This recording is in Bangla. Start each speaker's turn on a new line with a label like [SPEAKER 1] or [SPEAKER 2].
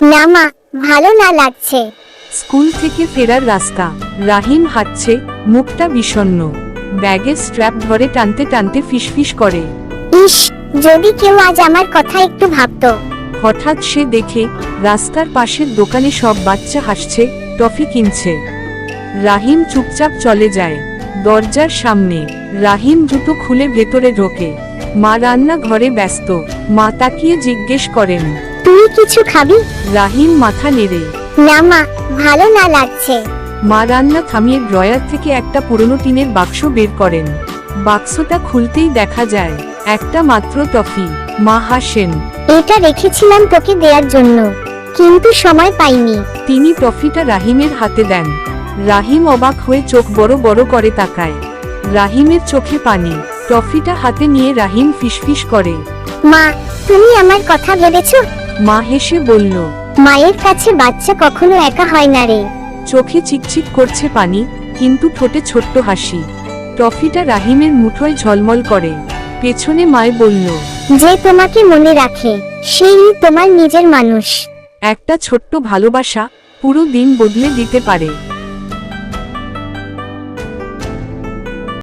[SPEAKER 1] না মা ভালো না লাগছে।
[SPEAKER 2] স্কুল থেকে ফেরার রাস্তা। রাহিম হাঁটছে মুখটা বিষণ্ণ। ব্যাগের স্ট্র্যাপ ধরে টানতে টানতে ফিসফিস করে।
[SPEAKER 1] ইস যদি কেউ আজ আমার কথা একটু ভাবতো।
[SPEAKER 2] হঠাৎ সে দেখে রাস্তার পাশের দোকানে সব বাচ্চা হাসছে টফি কিনছে। রাহিম চুপচাপ চলে যায়। দরজার সামনে রাহিম জুতো খুলে ভেতরে ঢোকে। মা রান্না ঘরে ব্যস্ত। মা তাকিয়ে জিজ্ঞেস করেন
[SPEAKER 1] তুই কিছু খাবি?
[SPEAKER 2] রাহিম মাথা নেড়ে।
[SPEAKER 1] না মা ভালো না লাগছে।
[SPEAKER 2] মা রান্না থামিয়ে ড্রয়ার থেকে একটা পুরনো টিনের বাক্স বের করেন। বাক্সটা খুলতেই দেখা যায় একটা মাত্র টফি। মা হাসেন।
[SPEAKER 1] এটা রেখেছিলাম তোকে দেওয়ার জন্য কিন্তু সময় পাইনি।
[SPEAKER 2] তিনি ট্রফিটা রাহিমের হাতে দেন। রাহিম অবাক হয়ে চোখ বড় বড় করে তাকায়। রাহিমের চোখে পানি। ট্রফিটা হাতে নিয়ে রাহিম ফিসফিস করে।
[SPEAKER 1] মা তুমি আমার কথা ভেবেছো?
[SPEAKER 2] মা হেসে বলল
[SPEAKER 1] মায়ের কাছে বাচ্চা কখনো একা হয় না রে।
[SPEAKER 2] চোখে চিকচিক করছে পানি কিন্তু ঠোঁটে ছোট্ট হাসি। ট্রফিটা রাহিমের মুঠোয় ঝলমল করে। পেছনে মায় বলল
[SPEAKER 1] যে তোমাকে মনে রাখে সেই তোমার নিজের মানুষ।
[SPEAKER 2] একটা ছোট্ট ভালোবাসা পুরো দিন বদলে দিতে পারে।